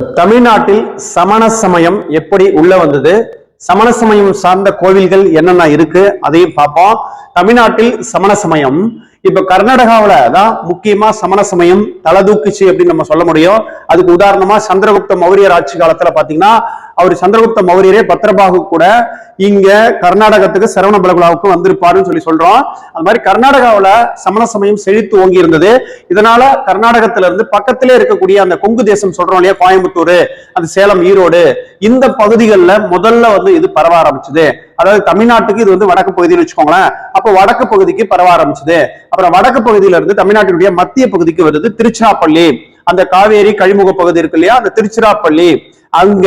தமிழ்நாட்டில் சமண சமயம் எப்படி உள்ள வந்தது? சமண சமயம் சார்ந்த கோவில்கள் என்னென்ன இருக்கு? அதையும் பார்ப்போம். தமிழ்நாட்டில் சமண சமயம். இப்ப கர்நாடகாவில தான் முக்கியமா சமண சமயம் தலதூக்குச்சு அப்படின்னு நம்ம சொல்ல முடியும். அதுக்கு உதாரணமா சந்திரகுப்த மௌரியர் ஆட்சி காலத்துல பாத்தீங்கன்னா அவர் சந்திரகுப்த மௌரியரே பத்ரபாகு கூட இங்க கர்நாடகத்துக்கு சரவண பலகுலாவுக்கும் வந்திருப்பாருன்னு சொல்லி சொல்றோம். அது மாதிரி கர்நாடகாவில் சமண சமயம் செழித்து ஓங்கி இருந்தது. இதனால கர்நாடகத்துல இருந்து பக்கத்திலே இருக்கக்கூடிய அந்த கொங்கு தேசம் சொல்றோம் இல்லையா கோயம்புத்தூர் அந்த சேலம் ஈரோடு இந்த பகுதிகளில் முதல்ல வந்து இது பரவ ஆரம்பிச்சது. அதாவது தமிழ்நாட்டுக்கு இது வந்து வடக்கு பகுதின்னு வச்சுக்கோங்களேன். அப்போ வடக்கு பகுதிக்கு பரவ ஆரம்பிச்சது. அப்புறம் வடக்கு பகுதியில இருந்து தமிழ்நாட்டினுடைய மத்திய பகுதிக்கு வருது திருச்சிராப்பள்ளி. அந்த காவேரி கழிமுக பகுதி இருக்கு இல்லையா அந்த திருச்சிராப்பள்ளி. அங்க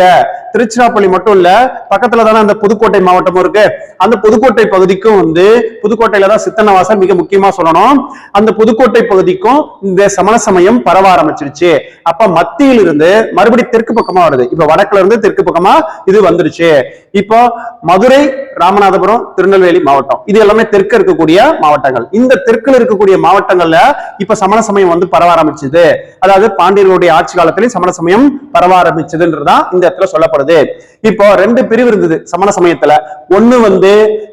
திருச்சிராப்பள்ளி மட்டும் இல்ல பக்கத்துல தானே அந்த புதுக்கோட்டை மாவட்டமும் இருக்கு. அந்த புதுக்கோட்டை பகுதிக்கும் வந்து புதுக்கோட்டையில தான் சித்தன்னவாசல் மிக முக்கியமா சொல்லணும். அந்த புதுக்கோட்டை பகுதிக்கும் இந்த சமண சமயம் பரவ ஆரம்பிச்சிருச்சு. அப்ப மத்தியில இருந்து மறுபடி தெற்கு பக்கமா வருது. இப்ப வடக்குல இருந்து தெற்கு பக்கமா இது வந்துருச்சு. இப்போ மதுரை ராமநாதபுரம் திருநெல்வேலி மாவட்டம். இது எல்லாமே தெற்கு இருக்கக்கூடிய மாவட்டங்கள். இந்த தெற்குல இருக்கக்கூடிய மாவட்டங்கள்ல இப்ப சமண சமயம் வந்து பரவ ஆரம்பிச்சது. அதாவது பாண்டியர்களுடைய ஆட்சி காலத்திலேயே சமண சமயம் பரவ ஆரம்பிச்சதுன்றதான் இந்த இடத்துல போறது. இப்போ ரெண்டு பிரிவு இருந்தது. சமண சமயத்துல. ஒண்ணு வந்து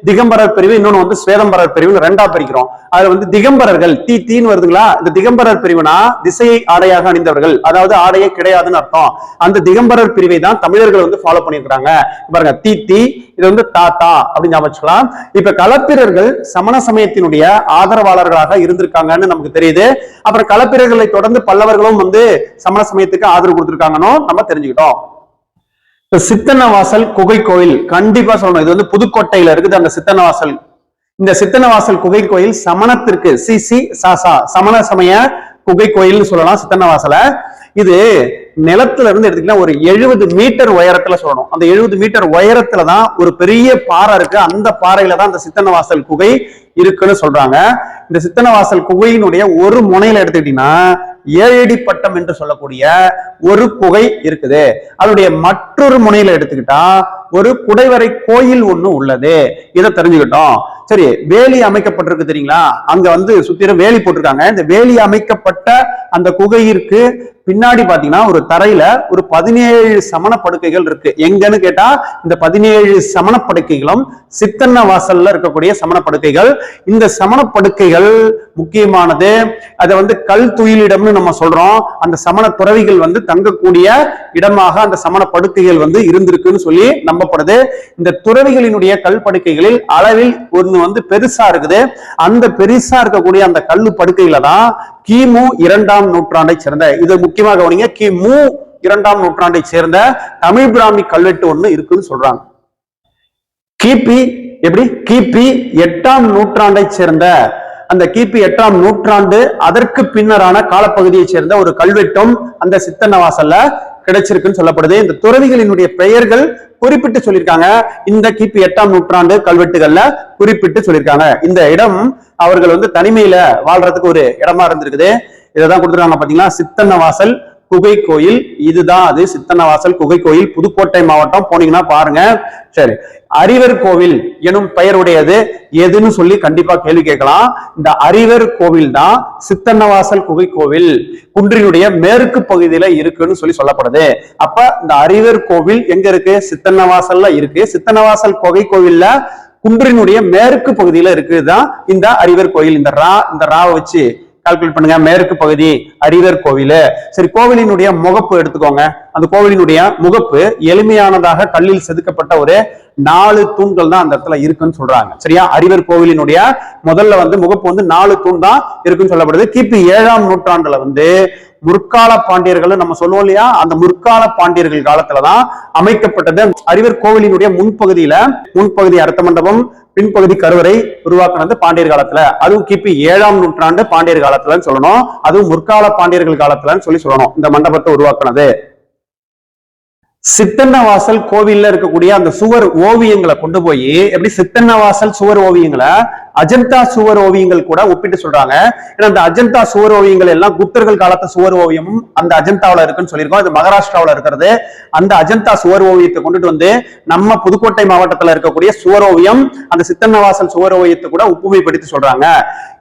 திகம்பரர் பிரிவு இன்னொன்னு வந்து ஸ்வேதம்பரர் பிரிவுன்னு ரெண்டா பிரிக்கிறோம். அதுல வந்து திகம்பரர்கள் தீ தீன்னு வருதுங்களா? இந்த திகம்பரர் பிரிவுனா திசையை ஆடையாக அணிந்தவர்கள். அதாவது ஆடையே கிடையாதுன்னு அர்த்தம். அந்த திகம்பரர் பிரிவை தான் தமிழர்கள் வந்து ஃபாலோ பண்ணிருக்காங்க பாருங்க. தீ தீ இது வந்து தாத்தா அப்படின்னு ஞாபகம் இப்ப களப்பிரர்கள் சமண சமயத்தினுடைய ஆதரவாளர்களாக இருந்திருக்காங்கன்னு நமக்கு தெரியுது. அப்புறம் களப்பிரர்களை தொடர்ந்து பல்லவர்களும் வந்து சமண சமயத்துக்கு ஆதரவு கொடுத்திருக்காங்கன்னு நம்ம தெரிஞ்சுக்கிட்டோம். இப்ப சித்தன்னவாசல் குகை கோயில் கண்டிப்பா சொல்லணும். இது வந்து புதுக்கோட்டையில இருக்குது அந்த சித்தன்னவாசல் இந்த சித்தன்னவாசல் குகை கோயில் சமணத்திற்கு சி சி சாசா சமண சமய குகை கோயில்னு சொல்லலாம் சித்தன்னவாசலை இது நிலத்துல இருந்து எடுத்துக்கலாம் ஒரு எழுபது மீட்டர் உயரத்துல சொல்லணும். அந்த எழுபது மீட்டர் உயரத்துல தான் ஒரு பெரிய பாறை இருக்கு. அந்த பாறையில தான் அந்த சித்தன்னவாசல் குகை இருக்குன்னு சொல்றாங்க. இந்த சித்தன்னவாசல் குகையினுடைய ஒரு முனையில எடுத்துக்கிட்டீங்கன்னா ஏழடி பட்டம் என்று சொல்லக்கூடிய ஒரு குகை இருக்குது. அதனுடைய மற்றொரு முனையில எடுத்துக்கிட்டா ஒரு குடைவரை கோயில் ஒண்ணு உள்ளது. இதை தெரிஞ்சுக்கிட்டோம். சரி வேலி அமைக்கப்பட்டிருக்கு தெரியுங்களா? அங்க வந்து சுத்திரம் வேலி போட்டிருக்காங்க. இந்த வேலி அமைக்கப்பட்ட அந்த குகையிற்கு பின்னாடி பாத்தீங்கன்னா ஒரு தரையில ஒரு பதினேழு சமண படுக்கைகள் இருக்கு. எங்கன்னு கேட்டா இந்த பதினேழு சமண படுக்கைகளும் சித்தன்ன வாசல்ல இருக்கக்கூடிய சமண படுக்கைகள். இந்த சமண படுக்கைகள் முக்கியமானது. அதை வந்து கல் துயிலிடம்னு நம்ம சொல்றோம். அந்த சமண துறவிகள் வந்து தங்கக்கூடிய இடமாக அந்த சமண படுக்கைகள் வந்து இருந்திருக்குன்னு சொல்லி நம்பப்படுது. இந்த துறவிகளினுடைய கல் படுக்கைகளில் அளவில் ஒன்று வந்து பெருசா இருக்குது. அந்த பெருசா இருக்கக்கூடிய அந்த கல்லு படுக்கையில தான் கிமு இரண்டாம் நூற்றாண்டை சேர்ந்த இது முக்கியமாக கவனிங்க கிமு இரண்டாம் நூற்றாண்டை சேர்ந்த தமிழ் பிராமி கல்வெட்டு ஒண்ணு இருக்குன்னு சொல்றாங்க. கிபி எப்படி? கிபி எட்டாம் நூற்றாண்டை சேர்ந்த அந்த கிபி எட்டாம் நூற்றாண்டு அதற்கு பின்னரான காலப்பகுதியை சேர்ந்த ஒரு கல்வெட்டும் அந்த சித்தன்ன வாசல்ல கிடைச்சிருக்குன்னு சொல்லப்படுது. இந்த துறவிகளினுடைய பெயர்கள் குறிப்பிட்டு சொல்லியிருக்காங்க. இந்த கிபி எட்டாம் நூற்றாண்டு கல்வெட்டுகள்ல குறிப்பிட்டு சொல்லியிருக்காங்க. இந்த இடம் அவர்கள் வந்து தனிமையில வாழ்றதுக்கு ஒரு இடமா இருந்திருக்குது. இதைதான் கொடுத்துருக்காங்க பாத்தீங்களா? சித்தன்னவாசல் குகை கோயில் இதுதான். அது சித்தன்னவாசல் குகை கோயில் புதுக்கோட்டை மாவட்டம். போனீங்கன்னா பாருங்க. சரி. அறிவர் கோவில் எனும் பெயருடையது. எதுன்னு சொல்லி கண்டிப்பா கேள்வி கேட்கலாம். இந்த அறிவர் கோவில் தான் சித்தன்னவாசல் குகை கோவில் குன்றினுடைய மேற்கு பகுதியில இருக்குன்னு சொல்லி சொல்லப்படுது. அப்ப இந்த அறிவர் கோவில் எங்க இருக்கு? சித்தன்னவாசல்ல இருக்கு. சித்தன்னவாசல் குகை கோவில்ல குன்றினுடைய மேற்கு பகுதியில இருக்குதுதான் இந்த அறிவர் கோயில் இந்த ரா இந்த ராவை வச்சு கால்குலேட் பண்ணுங்க. மேற்கு பகுதி அரியர் கோவில். சரி கோவிலினுடைய முகப்பு எடுத்துக்கோங்க. அந்த கோவிலினுடைய முகப்பு எளிமையானதாக கல்லில் செதுக்கப்பட்ட ஒரு நாலு தூண்கள் தான் அந்த இடத்துல இருக்குன்னு சொல்றாங்க. சரியா? அரிவர் கோவிலினுடைய முதல்ல வந்து முகப்பு வந்து நாலு தூண் தான் இருக்குன்னு சொல்லப்படுது. கிபி ஏழாம் நூற்றாண்டுல வந்து முற்கால பாண்டியர்கள் நம்ம சொல்லுவோம் இல்லையா? அந்த முற்கால பாண்டியர்கள் காலத்துலதான் அமைக்கப்பட்டது. அரிவர் கோவிலினுடைய முன்பகுதியில முன்பகுதி அர்த்த மண்டபம் பின்பகுதி கருவறை உருவாக்குனது பாண்டியர் காலத்துல. அதுவும் கிபி ஏழாம் நூற்றாண்டு பாண்டியர் காலத்துலன்னு சொல்லணும். அதுவும் முற்கால பாண்டியர்கள் காலத்துலன்னு சொல்லி சொல்லணும். இந்த மண்டபத்தை உருவாக்குனது. சித்தன்னவாசல் கோவில்ல இருக்கக்கூடிய அந்த சுவர் ஓவியங்களை கொண்டு போய் எப்படி சித்தன்னவாசல் சுவர் ஓவியங்களை அஜந்தா சுவர் ஓவியங்கள் கூட ஒப்பிட்டு சொல்றாங்க. ஏன்னா அந்த அஜந்தா சுவர் ஓவியங்கள் எல்லாம் குப்தர்கள் காலத்து சுவர் ஓவியமும் அந்த அஜந்தாவில் இருக்குன்னு சொல்லியிருக்கோம். இது மகாராஷ்டிராவுல இருக்கிறது. அந்த அஜந்தா சுவர் ஓவியத்தை கொண்டுட்டு வந்து நம்ம புதுக்கோட்டை மாவட்டத்துல இருக்கக்கூடிய சுவர் ஓவியம் அந்த சித்தன்னவாசல் சுவர் ஓவியத்தை கூட ஒப்புமைப்படுத்தி சொல்றாங்க.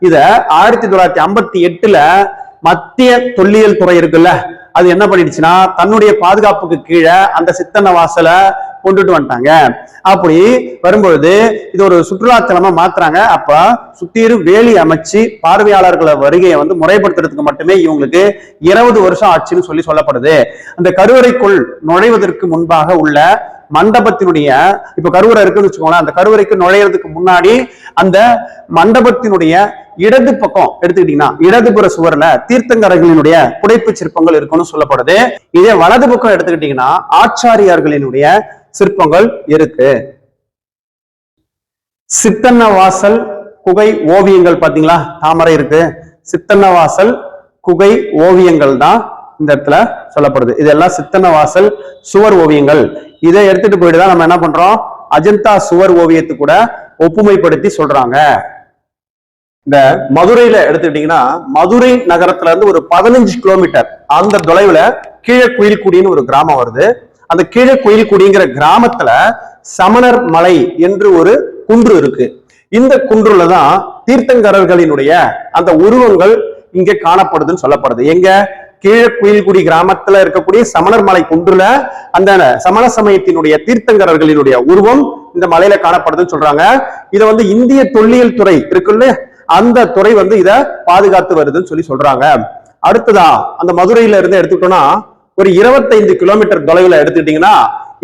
இத ஆயிரத்தி தொள்ளாயிரத்தி ஐம்பத்தி எட்டுல மத்திய தொல்லியல் துறை இருக்குல்ல அது என்ன பண்ணிடுச்சுன்னா தன்னுடைய பாதுகாப்புக்கு கீழே அந்த சித்தன்ன வாசலை கொண்டுட்டு வந்துட்டாங்க. அப்படி வரும்பொழுது இது ஒரு சுற்றுலாத்தலமா மாத்துறாங்க. அப்ப சுத்திரும் வேலி அமைச்சு பார்வையாளர்களை வருகையை வந்து முறைப்படுத்துறதுக்கு மட்டுமே இவங்களுக்கு இருபது வருஷம் ஆச்சுன்னு சொல்லி சொல்லப்படுது. அந்த கருவறைக்குள் நுழைவதற்கு முன்பாக உள்ள மண்டபத்தினுடைய இப்ப கருவறை இருக்குன்னு வச்சுக்கோங்களேன் அந்த கருவறைக்கு நுழையிறதுக்கு முன்னாடி அந்த மண்டபத்தினுடைய இடது பக்கம் எடுத்துக்கிட்டீங்கன்னா இடதுபுற சுவர்ல தீர்த்தங்கரர்களினுடைய புடைப்பு சிற்பங்கள் இருக்கும்னு சொல்லப்படுது. இதே வலது பக்கம் எடுத்துக்கிட்டீங்கன்னா ஆச்சாரியார்களினுடைய சிற்பங்கள் இருக்கு. சித்தன்ன வாசல் குகை ஓவியங்கள் பாத்தீங்களா? தாமரை இருக்கு. சித்தன்ன வாசல் குகை ஓவியங்கள் தான் இந்த இடத்துல சொல்லப்படுது. இதெல்லாம் சித்தன வாசல் சுவர் ஓவியங்கள். இதை எடுத்துட்டு போயிட்டு தான் நம்ம என்ன பண்றோம்? அஜந்தா சுவர் ஓவியத்து கூட ஒப்புமைப்படுத்தி சொல்றாங்க. இந்த மதுரையில எடுத்துக்கிட்டீங்கன்னா மதுரை நகரத்துல இருந்து ஒரு பதினஞ்சு கிலோமீட்டர் அந்த தொலைவுல கீழே குயில்குடின்னு ஒரு கிராமம் வருது. அந்த கீழே குயில்குடிங்கிற கிராமத்துல சமணர் மலை என்று ஒரு குன்று இருக்கு. இந்த குன்றுல தான் தீர்த்தங்கரர்களினுடைய அந்த உருவங்கள் இங்க காணப்படுதுன்னு சொல்லப்படுது. எங்க? கீழே குயில்குடி கிராமத்துல இருக்கக்கூடிய சமணர் மலை குன்றுல அந்த சமண சமயத்தினுடைய தீர்த்தங்கரர்களினுடைய உருவம் இந்த மலையில காணப்படுதுன்னு சொல்றாங்க. இதை வந்து இந்திய தொல்லியல் துறை இருக்குல்ல அந்த துறை வந்து இதை பாதுகாத்து வருதுன்னு சொல்லி சொல்றாங்க. அடுத்ததா அந்த மதுரையில இருந்து எடுத்துக்கிட்டோம்னா ஒரு இருபத்தைந்து கிலோமீட்டர் தொலைவுல எடுத்துக்கிட்டீங்கன்னா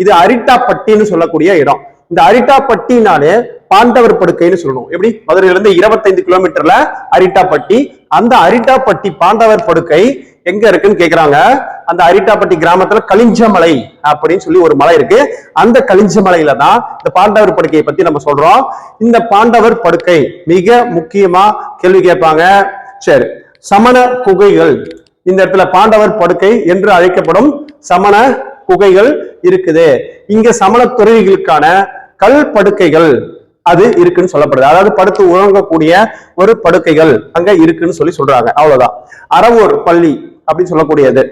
இது அரிட்டாப்பட்டின்னு சொல்லக்கூடிய இடம். இந்த அரிட்டாப்பட்டினாலே பாண்டவர் படுக்கைன்னு சொல்லணும். எப்படி? மதுரையில இருந்து இருபத்தைந்து கிலோமீட்டர்ல அரிட்டாப்பட்டி. அந்த அரிட்டாப்பட்டி பாண்டவர் படுக்கை எங்க இருக்குன்னு கேக்குறாங்க. அந்த அரிட்டாப்பட்டி கிராமத்துல கலிஞ்சமலை அப்படின்னு சொல்லி ஒரு மலை இருக்கு. அந்த கலிஞ்சமலையில தான் இந்த பாண்டவர் படுக்கையை பத்தி நம்ம சொல்றோம். இந்த பாண்டவர் படுக்கை மிக முக்கியமா கேள்வி கேட்பாங்க. சரி சமண குகைகள். இந்த இடத்துல பாண்டவர் படுக்கை என்று அழைக்கப்படும் சமண குகைகள் இருக்குது. இங்க சமண துறவிகளுக்கான கல் படுக்கைகள் அது இருக்குன்னு சொல்லப்படுது. அதாவது படுத்து உறங்கக்கூடிய ஒரு படுக்கைகள் அங்க இருக்குன்னு சொல்லி சொல்றாங்க. அவ்வளவுதான். அறவூர் பள்ளி அப்படின்னு சொல்லக்கூடியது.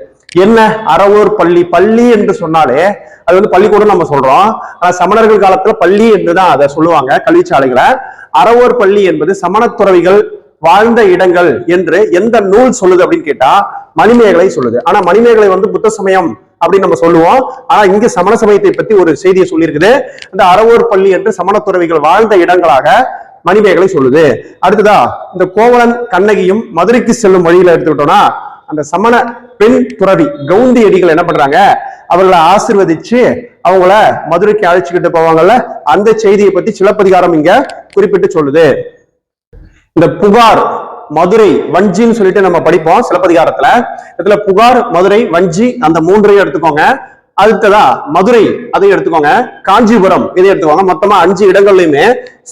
என்ன? அறவோர் பள்ளி. பள்ளி என்று சொன்னாலே அது வந்து பள்ளிக்கூடம் நம்ம சொல்றோம். ஆனா சமணர்கள் காலத்துல பள்ளி என்றுதான் அதை சொல்லுவாங்க கல்விச்சாலைகளை. அறவோர் பள்ளி என்பது சமணத்துறவிகள் வாழ்ந்த இடங்கள் என்று எந்த நூல் சொல்லுது அப்படின்னு கேட்டா மணிமேகலை சொல்லுது. ஆனா மணிமேகலை வந்து புத்த சமயம் அப்படின்னு நம்ம சொல்லுவோம். ஆனா இங்க சமண சமயத்தை பத்தி ஒரு செய்தியை சொல்லியிருக்குது. இந்த அறவோர் பள்ளி என்று சமணத்துறவிகள் வாழ்ந்த இடங்களாக மணிமேகலை சொல்லுது. அடுத்ததா இந்த கோவலன் கண்ணகியும் மதுரைக்கு செல்லும் வழியில எடுத்துக்கிட்டோம்னா அந்த சமண பெண் துறவி கவுந்தி அடிகள் என்ன பண்றாங்க? அவர்களை ஆசிர்வதிச்சு அவங்கள மதுரைக்கு அழைச்சுக்கிட்டு போவாங்கல்ல அந்த செய்தியை பத்தி சிலப்பதிகாரம் இங்க குறிப்பிட்டு சொல்லுது. இந்த புகார் மதுரை வஞ்சின்னு சொல்லிட்டு நம்ம படிப்போம் சிலப்பதிகாரத்துல. இதுல புகார் மதுரை வஞ்சி அந்த மூன்றையும் எடுத்துக்கோங்க. அடுத்ததா மதுரை அதையும் எடுத்துக்கோங்க. காஞ்சிபுரம் இதை எடுத்துக்கோங்க. மொத்தமா அஞ்சு இடங்கள்லயுமே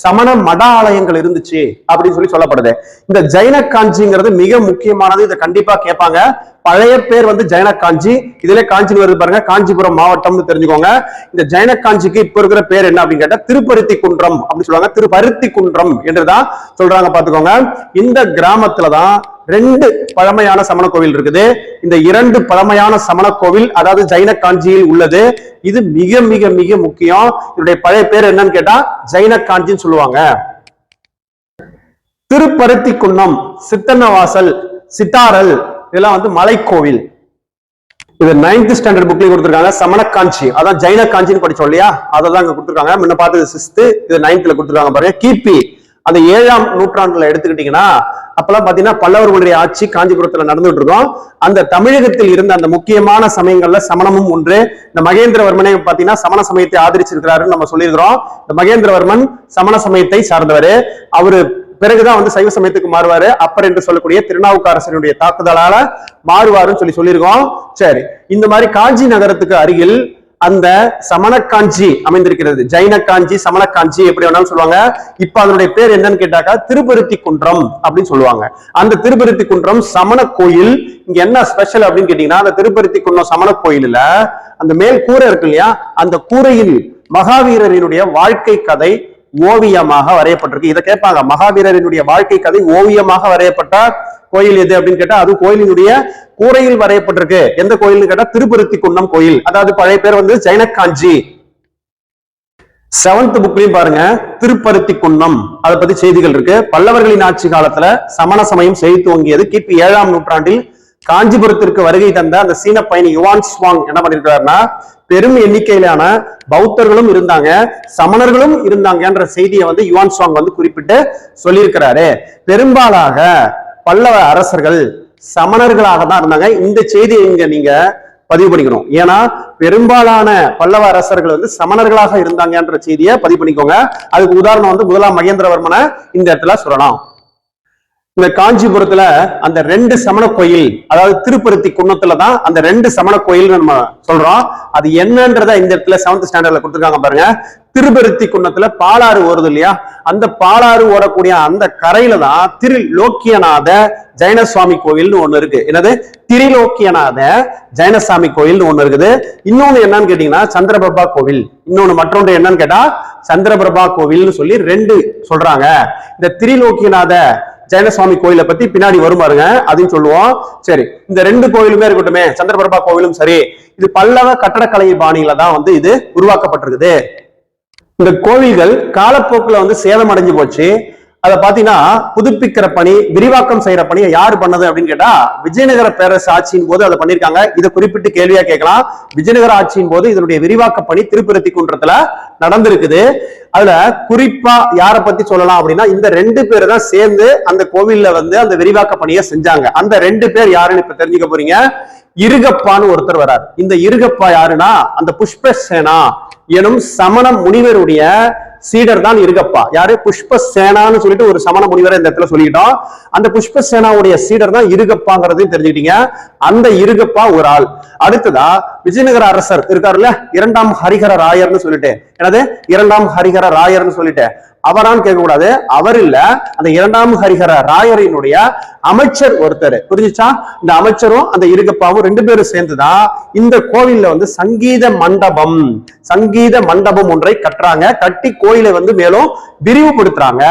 சமண மட ஆலயங்கள் இருந்துச்சு அப்படின்னு சொல்லி சொல்லப்படுது. இந்த ஜைன காஞ்சிங்கிறது மிக முக்கியமானது இதை கண்டிப்பா கேட்பாங்க. பழைய பேர் வந்து ஜைன காஞ்சி இதுல காஞ்சின்னு வருது பாருங்க. காஞ்சிபுரம் மாவட்டம்னு தெரிஞ்சுக்கோங்க. இந்த ஜெயனகாஞ்சிக்கு இப்ப இருக்கிற பேர் என்ன அப்படின்னு கேட்டா திருப்பருத்தி குன்றம் அப்படின்னு சொல்லுவாங்க. திருப்பருத்தி குன்றம் என்றுதான் சொல்றாங்க பாத்துக்கோங்க. இந்த கிராமத்துலதான் ரெண்டு பழமையான சமண கோவில் இருக்குது. இந்த இரண்டு பழமையான சமண கோவில் அதாவது ஜைன காஞ்சியில் உள்ளது. இது மிக மிக மிக முக்கியம். இதனுடைய பழைய பேர் என்னன்னு கேட்டா ஜைன காஞ்சின்னு சொல்லுவாங்க. திருப்பருத்தி குன்னம் சித்தன்னவாசல் சித்தாரல் இதெல்லாம் வந்து மலைக்கோவில். இது நைன்த் ஸ்டாண்டர்ட் புக்லயும் கொடுத்துருக்காங்க. சமண காஞ்சி அதான் ஜைன காஞ்சின்னு படிச்சோம் இல்லையா? அதெல்லாம் இங்க கொடுத்துருக்காங்க. முன்ன பார்த்தது சிஸ்து இது நைன்த்ல கொடுத்துருக்காங்க பாருங்க. கிபி. அந்த ஏழாம் நூற்றாண்டுல எடுத்துக்கிட்டீங்கன்னா அப்பெல்லாம் பாத்தீங்கன்னா பல்லவர்களுடைய ஆட்சி காஞ்சிபுரத்துல நடந்துட்டு இருக்கோம் அந்த தமிழகத்தில் இருந்த அந்த முக்கியமான சமயங்கள்ல சமணமும் ஒன்று. இந்த மகேந்திரவர்மனே பாத்தீங்கன்னா சமண சமயத்தை ஆதரிச்சிருக்கிறாருன்னு நம்ம சொல்லியிருக்கிறோம். இந்த மகேந்திரவர்மன் சமண சமயத்தை சார்ந்தவர். அவரு பிறகுதான் வந்து சைவ சமயத்துக்கு மாறுவாரு. அப்பர் என்று சொல்லக்கூடிய திருநாவுக்கரசனுடைய தாக்குதலால மாறுவாருன்னு சொல்லி சொல்லியிருக்கோம். சரி இந்த மாதிரி காஞ்சி நகரத்துக்கு அருகில் அந்த சமண காஞ்சி அமைந்திருக்கிறது. ஜைன காஞ்சி சமண காஞ்சி எப்படி வேணாலும் சொல்லுவாங்க. இப்ப அதனுடைய பேர் என்னன்னு கேட்டாக்கா திருப்பருத்தி குன்றம் அப்படின்னு சொல்லுவாங்க. அந்த திருப்பருத்தி குன்றம் சமண கோயில். இங்க என்ன ஸ்பெஷல் அப்படின்னு கேட்டீங்கன்னா அந்த திருப்பருத்தி குன்றம் சமண கோயில்ல அந்த மேல் கூரை இருக்கு இல்லையா? அந்த கூரையில் மகாவீரரினுடைய வாழ்க்கை கதை ஓவியமாக வரையப்பட்டிருக்கு. இதை கேட்பாங்க மகாவீரரினுடைய வாழ்க்கை கதை ஓவியமாக வரையப்பட்ட கோயில் எது அப்படின்னு கேட்டா அது கோயிலினுடைய கூரையில் வரையப்பட்டிருக்கு. எந்த கோயில்னு கேட்டா திருப்பருத்தி குன்னம் கோயில். அதாவது பழைய பேர் வந்து ஜைன காஞ்சி செவன்த் புக்லயும் பாருங்க திருப்பருத்தி குன்னம் அதை பத்தி செய்திகள் இருக்கு. பல்லவர்களின் ஆட்சி காலத்துல சமண சமயம் செய்து துவங்கியது கிபி ஏழாம் நூற்றாண்டில் காஞ்சிபுரத்திற்கு வருகை தந்த அந்த சீன பயணி யுவான் ஸ்வாங் என்ன பண்ணிருக்காருன்னா பெரும் எண்ணிக்கையிலான பௌத்தர்களும் இருந்தாங்க சமணர்களும் இருந்தாங்கன்ற செய்தியை வந்து யுவான் சுவாங் வந்து குறிப்பிட்டு சொல்லியிருக்கிறாரு. பெரும்பாலாக பல்லவ அரசர்கள் சமணர்களாக தான் இருந்தாங்க. இந்த செய்தியை இங்க நீங்க பதிவு பண்ணிக்கணும். ஏன்னா பெரும்பாலான பல்லவ அரசர்கள் வந்து சமணர்களாக இருந்தாங்கன்ற செய்தியை பதிவு பண்ணிக்கோங்க. அதுக்கு உதாரணம் வந்து முதலாம் மகேந்திரவர்மனை இந்த இடத்துல சொல்லலாம். இந்த காஞ்சிபுரத்துல அந்த ரெண்டு சமண கோயில் அதாவது திருப்பருத்தி குன்னத்துல தான் அந்த ரெண்டு சமண கோயில் நம்ம சொல்றோம். அது என்னன்றத இந்த இடத்துல செவன்த் ஸ்டாண்டர்ட்ல கொடுத்துருக்காங்க பாருங்க. திருப்பருத்தி குன்னத்துல பாலாறு ஓடுது இல்லையா? அந்த பாலாறு ஓடக்கூடிய அந்த கரையில தான் திரு லோக்கியநாத ஜெயனசுவாமி கோயில்னு ஒண்ணு இருக்கு. என்னது? திரிலோக்கியநாத ஜெயனசாமி கோயில்னு ஒண்ணு இருக்குது. இன்னொன்னு என்னன்னு கேட்டீங்கன்னா சந்திரபிரபா கோவில். இன்னொன்னு மற்றொன்று என்னன்னு கேட்டா சந்திரபிரபா கோவில்னு சொல்லி ரெண்டு சொல்றாங்க. இந்த திரிலோக்கியநாத ஜெயனசுவாமி கோயிலை பத்தி பின்னாடி வருமாருங்க அதையும் சொல்லுவோம். சரி இந்த ரெண்டு கோயிலுமே இருக்கட்டுமே சந்திரபிரபா கோவிலும் சரி இது பல்லவ கட்டடக்கலை பாணியில தான் வந்து இது உருவாக்கப்பட்டிருக்குது. இந்த கோவில்கள் காலப்போக்கில் வந்து சேதம் அடைஞ்சு போச்சு. அதை பாத்தீங்கன்னா புதுப்பிக்கிற பணி விரிவாக்கம் செய்யற பணியை யார் பண்ணது அப்படின்னு கேட்டா விஜயநகர பேரரசு ஆட்சியின் போது அதை பண்ணிருக்காங்க இதை குறிப்பிட்டு கேள்வியா கேட்கலாம். விஜயநகர ஆட்சியின் போது இதனுடைய விரிவாக்க பணி திருப்பதி குன்றத்துல நடந்திருக்குது. அதுல குறிப்பா யாரை பத்தி சொல்லலாம் அப்படின்னா இந்த ரெண்டு பேர் தான் சேர்ந்து அந்த கோவில்ல வந்து அந்த விரிவாக்க பணியை செஞ்சாங்க. அந்த ரெண்டு பேர் யாருன்னு இப்ப தெரிஞ்சுக்க போறீங்க? இருகப்பான்னு ஒருத்தர் வரார். இந்த இருகப்பா யாருன்னா அந்த புஷ்பசேனா எனும் சமண முனிவருடைய சீடர் தான் இருகப்பா. யாரு? புஷ்பசேனான்னு சொல்லிட்டு ஒரு சமண முனிவரை இந்த இடத்துல சொல்லிக்கிட்டோம். அந்த புஷ்பசேனாவுடைய சீடர் தான் இருகப்பாங்கிறதையும் தெரிஞ்சுக்கிட்டீங்க. அந்த இருகப்பா ஒரு ஆள். அடுத்ததா விஜயநகர அரசர் இருக்காருல்ல? இரண்டாம் ஹரிஹர ராயர்னு சொல்லிட்டு. எனது இரண்டாம் ஹரிஹர ராயர்னு சொல்லிட்டு. அவரான்னு கேட்கக்கூடாது. அவர் இல்ல. அந்த இரண்டாம் ஹரிஹர ராயரினுடைய அமைச்சர் ஒருத்தர். புரிஞ்சுச்சா? இந்த அமைச்சரும் அந்த இருகப்பாவும் ரெண்டு பேரும் சேர்ந்துதான் இந்த கோவில்ல வந்து சங்கீத மண்டபம். சங்கீத மண்டபம் ஒன்றை கட்டுறாங்க. கட்டி கோயிலை வந்து மேலும் விரிவுபடுத்துறாங்க.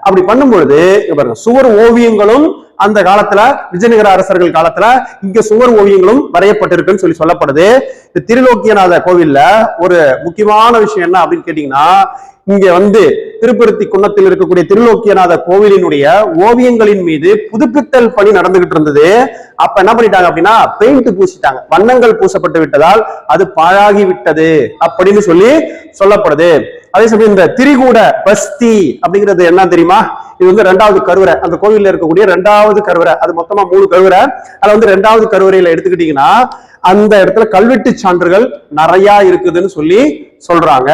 அப்படி பண்ணும் பொழுது பாருங்க சுவர் ஓவியங்களும் அந்த காலத்துல விஜயநகர அரசர்கள் காலத்துல இங்க சுவர் ஓவியங்களும் வரையப்பட்டிருக்குன்னு சொல்லி சொல்லப்படுது. இந்த திருலோக்கியநாத கோவில்ல ஒரு முக்கியமான விஷயம் என்ன அப்படின்னு கேட்டீங்கன்னா இங்க வந்து திருப்பருத்தி குன்னத்தில் இருக்கக்கூடிய திருலோக்கியநாத கோவிலினுடைய ஓவியங்களின் மீது புதுப்பித்தல் பணி நடந்துகிட்டு இருந்தது. அப்ப என்ன பண்ணிட்டாங்க அப்படின்னா பெயிண்ட் பூசிட்டாங்க. வண்ணங்கள் பூசப்பட்டு விட்டதால் அது பாழாகி விட்டது அப்படின்னு சொல்லி சொல்லப்படுது. அதே சமயம் இந்த திரிகூட பஸ்தி அப்படிங்கிறது என்ன தெரியுமா? இது வந்து ரெண்டாவது கருவறை. அந்த கோவில்ல இருக்கக்கூடிய ரெண்டாவது கருவறை. அது மொத்தமா மூணு கருவறை. அதை வந்து ரெண்டாவது கருவறையில எடுத்துக்கிட்டீங்கன்னா அந்த இடத்துல கல்வெட்டு சான்றுகள் நிறைய இருக்குதுன்னு சொல்லி சொல்றாங்க.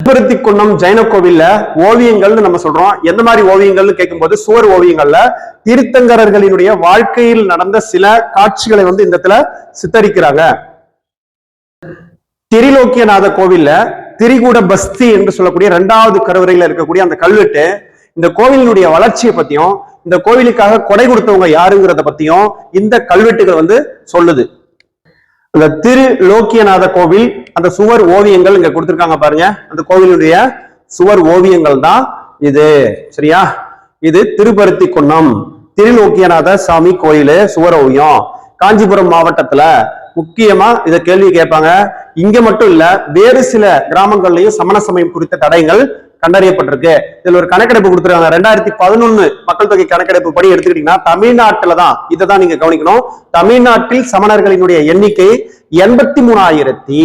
திருப்பருத்தி குன்னம் ஜைன கோவில்ல ஓவியங்கள்னு நம்ம சொல்றோம். எந்த மாதிரி ஓவியங்கள்னு கேட்கும்போது சுவர் ஓவியங்கள்ல தீர்த்தங்கரர்களினுடைய வாழ்க்கையில் நடந்த சில காட்சிகளை வந்து இந்த இடத்துல சித்தரிக்கிறாங்க. திரிலோக்கியநாத கோவில்ல திரிகூட பஸ்தி என்று சொல்லக்கூடிய இரண்டாவது கருவறையில இருக்கக்கூடிய அந்த கல்வெட்டு இந்த கோவிலினுடைய வளர்ச்சியை பத்தியும் இந்த கோவிலுக்காக கொடை கொடுத்தவங்க யாருங்கிறத பத்தியும் இந்த கல்வெட்டுகள் வந்து சொல்லுது. அந்த திரு லோக்கியநாத கோவில் அந்த சுவர் ஓவியங்கள் இங்க கொடுத்துருக்காங்க பாருங்க. அந்த கோவிலுடைய சுவர் ஓவியங்கள் தான் இது. சரியா? இது திருப்பருத்தி குன்னம். திருலோக்கியநாத சாமி கோயிலு சுவர் ஓவியம். காஞ்சிபுரம் மாவட்டத்துல முக்கியமா இத கேள்வி கேட்பாங்க. இங்க மட்டும் இல்ல வேறு சில கிராமங்கள்லயும் சமண சமயம் குறித்த தடயங்கள் கண்டறியப்பட்டிருக்கு. இதுல ஒரு கணக்கெடுப்பு கொடுத்துருக்காங்க. ரெண்டாயிரத்தி பதினொன்னு மக்கள் தொகை கணக்கெடுப்பு படி எடுத்துக்கிட்டீங்கன்னா தமிழ்நாட்டுல தான் இதை தான் நீங்க கவனிக்கணும். தமிழ்நாட்டில் சமணர்களினுடைய எண்ணிக்கை எண்பத்தி மூணாயிரத்தி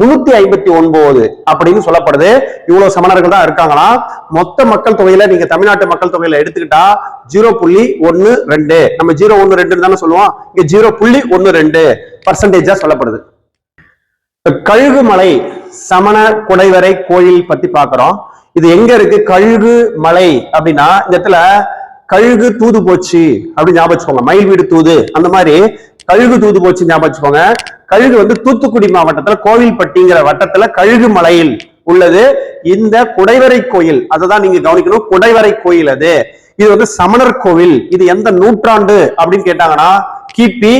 முன்னூத்தி ஐம்பத்தி ஒன்பது அப்படின்னு சொல்லப்படுது. இவ்வளவு சமணர்கள் தான் இருக்காங்களா? மொத்த மக்கள் தொகையில நீங்க தமிழ்நாட்டு மக்கள் தொகையில எடுத்துக்கிட்டா ஜீரோ புள்ளி ஒன்னு ரெண்டு. நம்ம ஜீரோ ஒன்னு ரெண்டு தானே சொல்லுவோம். இங்க ஜீரோ புள்ளி ஒன்னு ரெண்டு பர்சன்டேஜா சொல்லப்படுது. கழுகுமலை சமண குடைவரை கோயில் பத்தி பாக்குறோம் இது எங்க இருக்கு? கழுகு மலை அப்படின்னா இந்த இடத்துல கழுகு தூது போச்சு அப்படின்னு ஞாபகம் வச்சுக்கோங்க. மயில் வீடு தூது. அந்த மாதிரி கழுகு தூது போச்சு ஞாபகம் வச்சுக்கோங்க. கழுகு வந்து தூத்துக்குடி மாவட்டத்துல கோவில்பட்டிங்கிற வட்டத்துல கழுகு மலையில் உள்ளது. இந்த குடைவரை கோயில் அதை தான் நீங்க கவனிக்கணும். குடைவரை கோயில் அது. இது வந்து சமணர் கோவில். இது எந்த நூற்றாண்டு அப்படின்னு கேட்டாங்கன்னா கிபி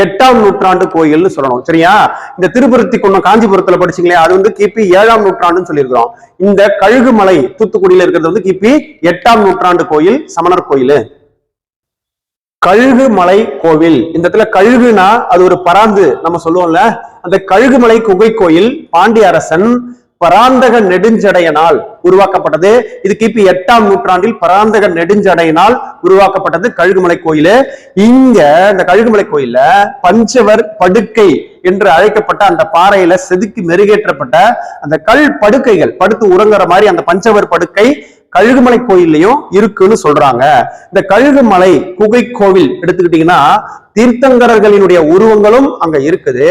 எட்டாம் நூற்றாண்டு கோயில்னு சொல்லணும். சரியா? இந்த திருப்பருத்தி குன்னம் காஞ்சிபுரத்துல படிச்சீங்களே அது வந்து கிபி ஏழாம் நூற்றாண்டுன்னு சொல்லியிருக்கிறோம். இந்த கழுகுமலை தூத்துக்குடியில இருக்கிறது வந்து கிபி எட்டாம் நூற்றாண்டு கோயில் சமணர் கோயில். கழுகுமலை கோவில். இந்த இடத்துல கழுகுனா அது ஒரு பராந்து நம்ம சொல்லுவோம்ல. அந்த கழுகுமலை குகை கோயில் பாண்டிய அரசன் பராந்தக நெடுஞ்சடையனால் உருவாக்கப்பட்டது. இது கிபி எட்டாம் நூற்றாண்டில் பராந்தக நெடுஞ்சடையனால் உருவாக்கப்பட்டது கழுகுமலை கோயில். இங்க இந்த கழுகுமலை கோயில்ல பஞ்சவர் படுக்கை என்று அழைக்கப்பட்ட அந்த பாறையில செதுக்கி மெருகேற்றப்பட்ட அந்த கல் படுக்கைகள் படுத்து உறங்குற மாதிரி அந்த பஞ்சவர் படுக்கை கழுகுமலை கோயில்லையும் இருக்குன்னு சொல்றாங்க. இந்த கழுகுமலை குகை கோவில் எடுத்துக்கிட்டீங்கன்னா தீர்த்தங்கரர்களினுடைய உருவங்களும் அங்க இருக்குது.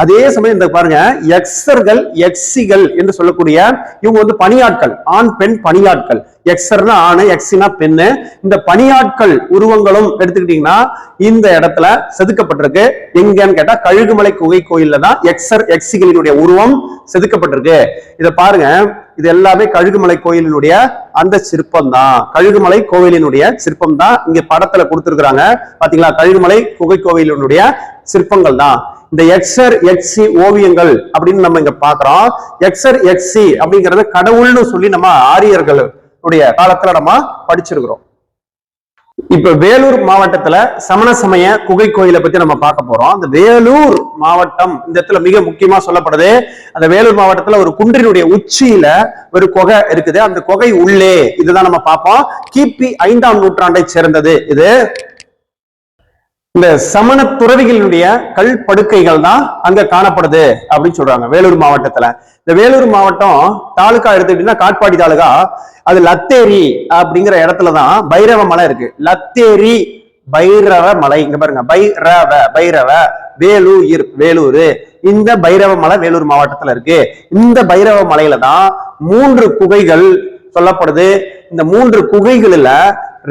அதே சமயம் இந்த பாருங்க எக்ஸர்கள் எக்ஸிகள் என்று சொல்லக்கூடிய இவங்க வந்து பணியாட்கள் ஆண் பெண் பணியாட்கள். எக்ஸர்னா ஆணு எக்ஸினா பெண்ணு. இந்த பணியாட்கள் உருவங்களும் எடுத்துக்கிட்டீங்கன்னா இந்த இடத்துல செதுக்கப்பட்டிருக்கு. எங்கன்னு கேட்டா கழுகுமலை குகை கோயில்ல தான் எக்ஸர் எக்ஸிகளினுடைய உருவம் செதுக்கப்பட்டிருக்கு. இதை பாருங்க இது எல்லாமே கழுகுமலை கோயிலினுடைய அந்த சிற்பம் தான். கழுகுமலை கோவிலினுடைய சிற்பம் தான் இங்க படத்துல கொடுத்துருக்குறாங்க. பாத்தீங்களா? கழுகுமலை குகை கோவிலினுடைய சிற்பங்கள் தான். இந்த எக்ஸர் எக்ஸி ஓவியங்கள் அப்படின்னு நம்ம இங்க பாக்குறோம் எக்ஸர் எக்ஸி அப்படிங்கறது கடவுள்னு சொல்லி நம்ம ஆரியர்கள் உடைய காலத்துல நம்ம படிச்சிருக்கிறோம். இப்ப வேலூர் மாவட்டத்துல சமண சமய குகை கோயிலை பத்தி நம்ம பார்க்க போறோம். அந்த வேலூர் மாவட்டம் இந்த இடத்துல மிக முக்கியமா சொல்லப்படுது. அந்த வேலூர் மாவட்டத்துல ஒரு குன்றினுடைய உச்சியில ஒரு குகை இருக்குது. அந்த குகை உள்ளே இதுதான் நம்ம பார்ப்போம். கிபி ஐந்தாம் நூற்றாண்டை சேர்ந்தது. இது இந்த சமண துறவிகளுடைய கல் படுக்கைகள் தான் அங்க காணப்படுது அப்படின்னு சொல்றாங்க வேலூர் மாவட்டத்துல. இந்த வேலூர் மாவட்டம் தாலுக்கா எடுத்துக்கிட்டீங்கன்னா காட்பாடி தாலுகா அது லத்தேரி அப்படிங்கிற இடத்துலதான் பைரவ மலை இருக்கு. லத்தேரி பைரவ மலை இங்க பாருங்க பைரவ பைரவ வேலூர் வேலூர். இந்த பைரவ மலை வேலூர் மாவட்டத்துல இருக்கு. இந்த பைரவ மலையில தான் மூன்று குகைகள் சொல்லப்படுது. இந்த மூன்று குகைகளில்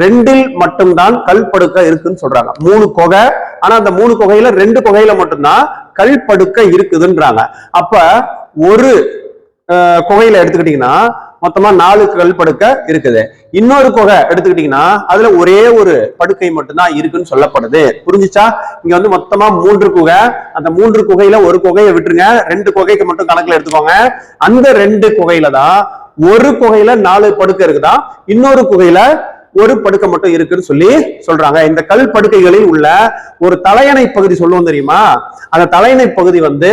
ரெண்டில் மட்டும்தான் கல் படுக்கை இருக்குன்னு சொல்றாங்க. மூணு குகை ஆனா அந்த மூணு கொகையில ரெண்டு கொகையில மட்டும்தான் கல் படுக்கை இருக்குதுன்றாங்க. அப்ப ஒரு கொகையில எடுத்துக்கிட்டீங்கன்னா மொத்தமா நாலு கல் படுக்கை இருக்குது. இன்னொரு குகை எடுத்துக்கிட்டீங்கன்னா அதுல ஒரே ஒரு படுக்கை மட்டும்தான் இருக்குன்னு சொல்லப்படுது. புரிஞ்சுச்சா? இங்க வந்து மொத்தமா மூன்று குகை அந்த மூன்று குகையில ஒரு குகையை விட்டுருங்க. ரெண்டு குகைக்கு மட்டும் கணக்குல எடுத்துக்கோங்க. அந்த ரெண்டு குகையில தான் ஒரு குகையில நாலு படுக்கை இருக்குதா? இன்னொரு குகையில ஒரு படுக்கை மட்டும் இருக்குன்னு சொல்லி சொல்றாங்க. இந்த கல் படுக்கைகளில் உள்ள ஒரு தலையணை பகுதி சொல்லுவோம் தெரியுமா? அந்த தலையணை பகுதி வந்து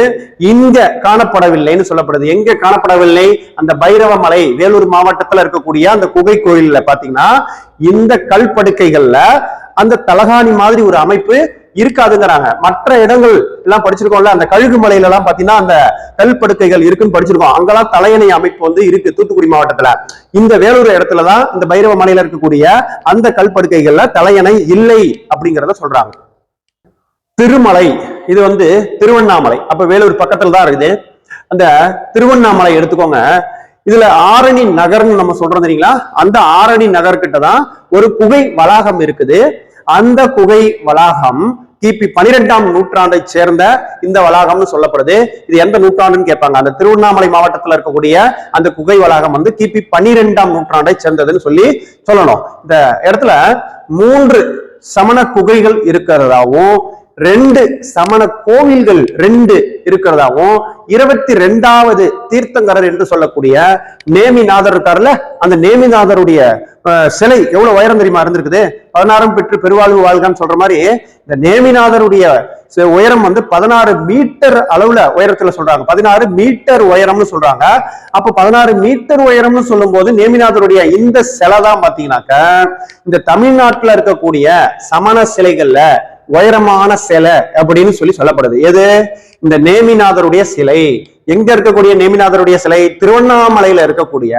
இங்க காணப்படவில்லைன்னு சொல்லப்படுது. எங்க காணப்படவில்லை? அந்த பைரவ மலை வேலூர் மாவட்டத்துல இருக்கக்கூடிய அந்த குகை கோயில்ல பாத்தீங்கன்னா இந்த கல் படுக்கைகள்ல அந்த தலகாணி மாதிரி ஒரு அமைப்பு இருக்காதுங்கிறாங்க. மற்ற இடங்கள் எல்லாம் படிச்சிருக்கோம்ல அந்த கழுகு மலையில எல்லாம் பாத்தீங்கன்னா அந்த கல் படுக்கைகள் இருக்குன்னு படிச்சிருக்கோம். அங்கெல்லாம் தலையணை அமைப்பு வந்து இருக்கு தூத்துக்குடி மாவட்டத்துல. இந்த வேலூர் இடத்துலதான் இந்த பைரவ மலையில இருக்கக்கூடிய அந்த கல் படுக்கைகள்ல தலையணை இல்லை அப்படிங்கிறத சொல்றாங்க. திருமலை இது வந்து திருவண்ணாமலை. அப்ப வேலூர் பக்கத்துல தான் இருக்குது. அந்த திருவண்ணாமலை எடுத்துக்கோங்க. இதுல ஆரணி நகர்னு நம்ம சொல்றோம் தெரியுங்களா? அந்த ஆரணி நகர் கிட்ட தான் ஒரு குகை வளாகம் இருக்குது. அந்த குகை வளாகம் கிபி பனிரெண்டாம் நூற்றாண்டை சேர்ந்த இந்த வளாகம்னு சொல்லப்படுது. இது எந்த நூற்றாண்டுன்னு கேட்பாங்க. அந்த திருவண்ணாமலை மாவட்டத்தில் இருக்கக்கூடிய அந்த குகை வளாகம் வந்து கிபி பனிரெண்டாம் நூற்றாண்டை சேர்ந்ததுன்னு சொல்லி சொல்லணும். இந்த இடத்துல மூன்று சமண குகைகள் இருக்கிறதாவும் ரெண்டு சமண கோவில்கள் ரெண்டு இருக்கிறதாவும் இருபத்தி ரெண்டாவது தீர்த்தங்கரர் என்று சொல்லக்கூடிய நேமிநாதர் இருக்காருல்ல அந்த நேமிநாதருடைய சிலை எவ்வளவு உயரம் தெரியுமா இருந்திருக்குது? பதினாறும் பெற்று பெருவாழ்வு வாழ்கான்னு சொல்ற மாதிரி இந்த நேமிநாதருடைய உயரம் வந்து பதினாறு மீட்டர் அளவுல உயரத்துல சொல்றாங்க. பதினாறு மீட்டர் உயரம்னு சொல்றாங்க. அப்ப பதினாறு மீட்டர் உயரம்னு சொல்லும்போது நேமிநாதருடைய இந்த சிலை தான் பாத்தீங்கன்னாக்க இந்த தமிழ்நாட்டுல இருக்கக்கூடிய சமண சிலைகள்ல உயரமான சிலை அப்படின்னு சொல்லி சொல்லப்படுது. எது? இந்த நேமிநாதருடைய சிலை. எங்க இருக்கக்கூடிய நேமிநாதருடைய சிலை? திருவண்ணாமலையில இருக்கக்கூடிய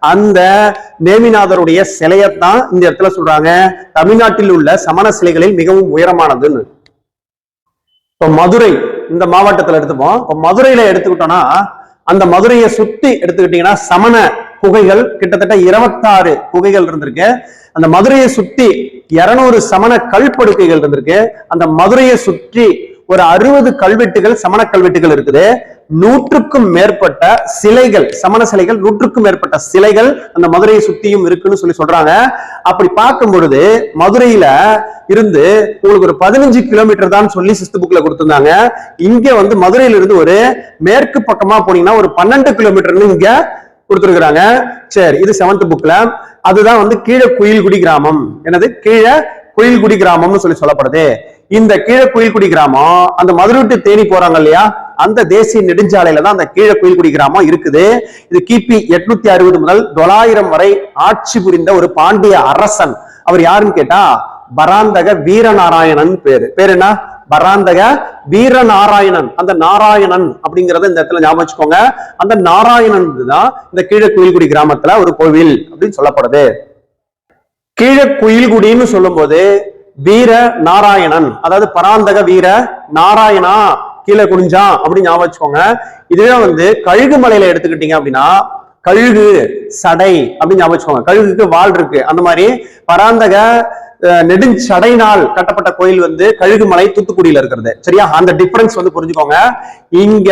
அந்த நேமிநாதருடைய சிலையத்தான் இந்த இடத்துல சொல்றாங்க. தமிழ்நாட்டில் உள்ள சமண சிலைகளில் மிகவும் உயரமானதுன்னு. இப்ப மதுரை இந்த மாவட்டத்துல எடுத்துப்போம். இப்ப மதுரையில எடுத்துக்கிட்டோம்னா அந்த மதுரையை சுத்தி எடுத்துக்கிட்டீங்கன்னா சமண குகைகள் கிட்டத்தட்ட இருபத்தாறு குகைகள் இருந்திருக்கு. அந்த மதுரையை சுத்தி இருநூறு சமண கல்படுக்கைகள் இருந்திருக்கு. அந்த மதுரையை சுற்றி ஒரு அறுபது கல்வெட்டுகள் சமண கல்வெட்டுகள் இருக்குது. நூற்றுக்கும் மேற்பட்ட சிலைகள் சமண சிலைகள் நூற்றுக்கும் மேற்பட்ட சிலைகள் அந்த மதுரையை சுத்தியும் இருக்குன்னு சொல்லி சொல்றாங்க. அப்படி பார்க்கும் பொழுது மதுரையில இருந்து உங்களுக்கு ஒரு பதினஞ்சு கிலோமீட்டர் தான் சொல்லி சிஸ்து புக்ல கொடுத்திருந்தாங்க. இங்க வந்து மதுரையில இருந்து ஒரு மேற்கு பக்கமா போனீங்கன்னா ஒரு பன்னெண்டு கிலோமீட்டர்னு இங்க கொடுத்துருக்குறாங்க. சரி இது செவன்த் புக்ல அதுதான் வந்து கீழே குயில்குடி கிராமம். என்னது? கீழே குயில்குடி கிராமம்னு சொல்லி சொல்லப்படுது. இந்த கீழே குயில்குடி கிராமம் அந்த மதுரை விட்டு தேனி போறாங்க இல்லையா? அந்த தேசிய நெடுஞ்சாலையில தான் அந்த கீழ குயில்குடி கிராமம் இருக்குது. இது கிபி எட்நூத்தி அறுபது முதல் தொள்ளாயிரம் வரை ஆட்சி புரிந்த ஒரு பாண்டிய அரசன். அவர் யாருன்னு கேட்டா பராந்தக வீரநாராயணன் பேரு. பேரு என்ன? பராந்தக வீர நாராயணன் அந்த நாராயணன் அப்படிங்கறத இந்த இடத்துல ஞாபகம் வச்சுக்கோங்க. அந்த நாராயணன் தான் இந்த கீழே குயில்குடி கிராமத்துல ஒரு கோவில் அப்படின்னு சொல்லப்படுது. கீழ குயில்குடின்னு சொல்லும்போது வீர நாராயணன் அதாவது பராந்தக வீர நாராயணா கீழே குனிஞ்சான் அப்படின்னு ஞாபகம் வச்சுக்கோங்க. இதுவே வந்து கழுகு மலையில எடுத்துக்கிட்டீங்க அப்படின்னா கழுகு சடை அப்படின்னு ஞாபகம் வச்சுக்கோங்க. கழுகுக்கு வால் இருக்கு. அந்த மாதிரி பராந்தக நெடுஞ்சடையினால் கட்டப்பட்ட கோயில் வந்து கழுகுமலை தூத்துக்குடியில இருக்கிறது. சரியா? அந்த டிஃபரன்ஸ் வந்து புரிஞ்சுக்கோங்க. இங்க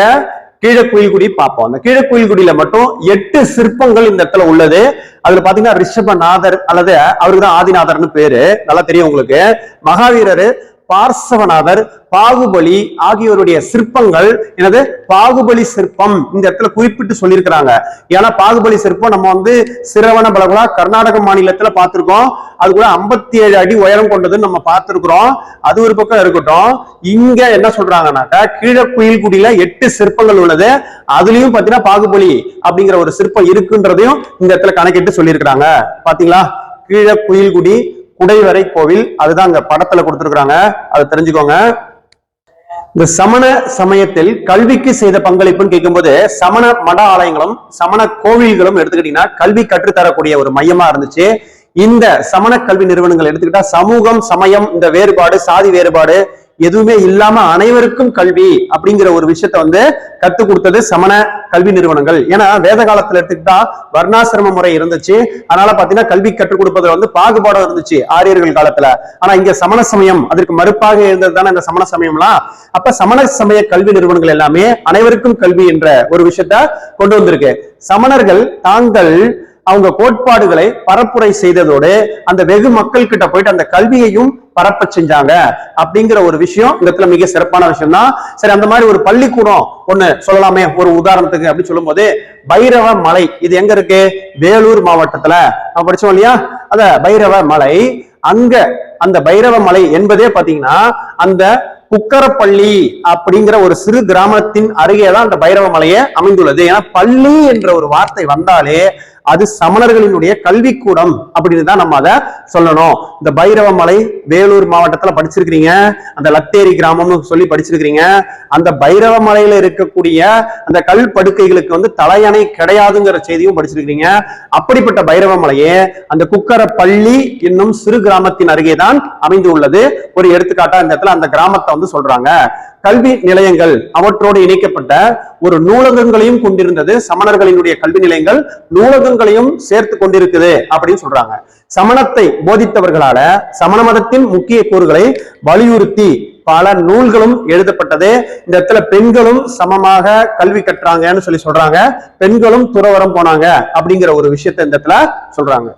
கீழக்குயில்குடி பார்ப்போம். அந்த கீழக்குயில்குடியில மட்டும் எட்டு சிற்பங்கள் இந்த இடத்துல உள்ளது. அதுல பாத்தீங்கன்னா ரிஷபநாதர் அல்லது அவருக்கு தான் ஆதிநாதர்னு பேரு. நல்லா தெரியும் உங்களுக்கு. மகாவீரர் பார்சவநாதர் பாகுபலி ஆகியோருடைய சிற்பங்கள் எனது பாகுபலி சிற்பம். இந்த இடத்துல குறிப்பிட்டு சொல்லியிருக்கிறாங்க. ஏன்னா பாகுபலி சிற்பம் நம்ம வந்து சிரவண பலகுலா கர்நாடக மாநிலத்துல பார்த்திருக்கோம். அது கூட ஐம்பத்தி ஏழு அடி உயரம் கொண்டதுன்னு நம்ம பார்த்திருக்கிறோம். அது ஒரு பக்கம் இருக்கட்டும். இங்க என்ன சொல்றாங்கன்னாக்கா கீழே குயில்குடியில எட்டு சிற்பங்கள் உள்ளது. அதுலயும் பாத்தீங்கன்னா பாகுபலி அப்படிங்கிற ஒரு சிற்பம் இருக்குன்றதையும் இந்த இடத்துல கணக்கிட்டு சொல்லியிருக்கிறாங்க. பாத்தீங்களா? கீழே குயில்குடி குடைவரை கோவில் அதுதான் அங்க படத்துல கொடுத்திருக்காங்க அதை தெரிஞ்சுக்கோங்க. இந்த சமண சமயத்தில் கல்விக்கு செய்த பங்களிப்புன்னு கேட்கும்போது சமண மட ஆலயங்களும் சமண கோவில்களும் எடுத்துக்கிட்டீங்கன்னா கல்வி கற்றுத்தரக்கூடிய ஒரு மையமா இருந்துச்சு. இந்த சமண கல்வி நிறுவனங்கள் எடுத்துக்கிட்டா சமூகம் சமயம் இந்த வேறுபாடு சாதி வேறுபாடு எதுவுமே இல்லாம அனைவருக்கும் கல்வி அப்படிங்கிற ஒரு விஷயத்த வந்து கத்து கொடுத்தது சமண கல்வி நிறுவனங்கள். ஏன்னா வேத காலத்துல எடுத்துக்கிட்டா வர்ணாசிரம முறை இருந்துச்சு. அதனால பாத்தீங்கன்னா கல்வி கற்றுக் கொடுப்பதுல வந்து பாகுபாடம் இருந்துச்சு ஆரியர்கள் காலத்துல. ஆனா இங்க சமண சமயம் அதற்கு மறுப்பாக இருந்தது தானே இந்த சமண சமயம்லாம். அப்ப சமண சமய கல்வி நிறுவனங்கள் எல்லாமே அனைவருக்கும் கல்வி என்ற ஒரு விஷயத்த கொண்டு வந்திருக்கு. சமணர்கள் தாங்கள் அவங்க கோட்பாடுகளை பரப்புரை செய்ததோடு அந்த வெகு மக்கள் கிட்ட போயிட்டு அந்த கல்வியையும் பரப்ப செஞ்சாங்க அப்படிங்கிற ஒரு விஷயம் இந்த இடத்துல மிக சிறப்பான விஷயம் தான் சரி அந்த மாதிரி ஒரு பள்ளிக்கூடம் ஒண்ணு சொல்லலாமே ஒரு உதாரணத்துக்கு அப்படி சொல்லும்போது பைரவ மலை இது எங்க இருக்கு? வேலூர் மாவட்டத்துல. நம்ம படிச்சோம் இல்லையா? அத பைரவ மலை அங்க அந்த பைரவ மலை என்பதே பாத்தீங்கன்னா அந்த குக்கரப்பள்ளி அப்படிங்கிற ஒரு சிறு கிராமத்தின் அருகே தான் அந்த பைரவ மலையை அமைந்துள்ளது. ஏன்னா பள்ளி என்ற ஒரு வார்த்தை வந்தாலே அது சமணர்களினுடைய கல்விக்கூடம் அப்படின்னு தான் நம்ம அதை சொல்லணும். இந்த பைரவ மலை வேலூர் மாவட்டத்துல படிச்சிருக்கிறீங்க. அந்த லத்தேரி கிராமம்னு சொல்லி படிச்சிருக்கிறீங்க. அந்த பைரவ மலையில இருக்கக்கூடிய அந்த கல் படுக்கைகளுக்கு வந்து தலையணை கிடையாதுங்கிற செய்தியும் படிச்சிருக்கிறீங்க. அப்படிப்பட்ட பைரவ மலையே அந்த குக்கர பள்ளி என்னும் சிறு கிராமத்தின் அருகே தான் அமைந்து உள்ளது ஒரு எடுத்துக்காட்டா இந்த இடத்துல அந்த கிராமத்தை வந்து சொல்றாங்க. கல்வி நிலையங்கள் அவற்றோடு இணைக்கப்பட்ட ஒரு நூலகங்களையும் கொண்டிருந்தது. சமணர்களினுடைய கல்வி நிலையங்கள் நூலகங்களையும் சேர்த்து கொண்டிருக்குது அப்படின்னு சொல்றாங்க. சமணத்தை போதித்தவர்களால சமண மதத்தின் முக்கிய கூறுகளை வலியுறுத்தி பல நூல்களும் எழுதப்பட்டது. இந்த இடத்துல பெண்களும் சமமாக கல்வி கற்றாங்கன்னு சொல்லி சொல்றாங்க. பெண்களும் துறவரம் போனாங்க அப்படிங்கிற ஒரு விஷயத்தை இந்த இடத்துல சொல்றாங்க.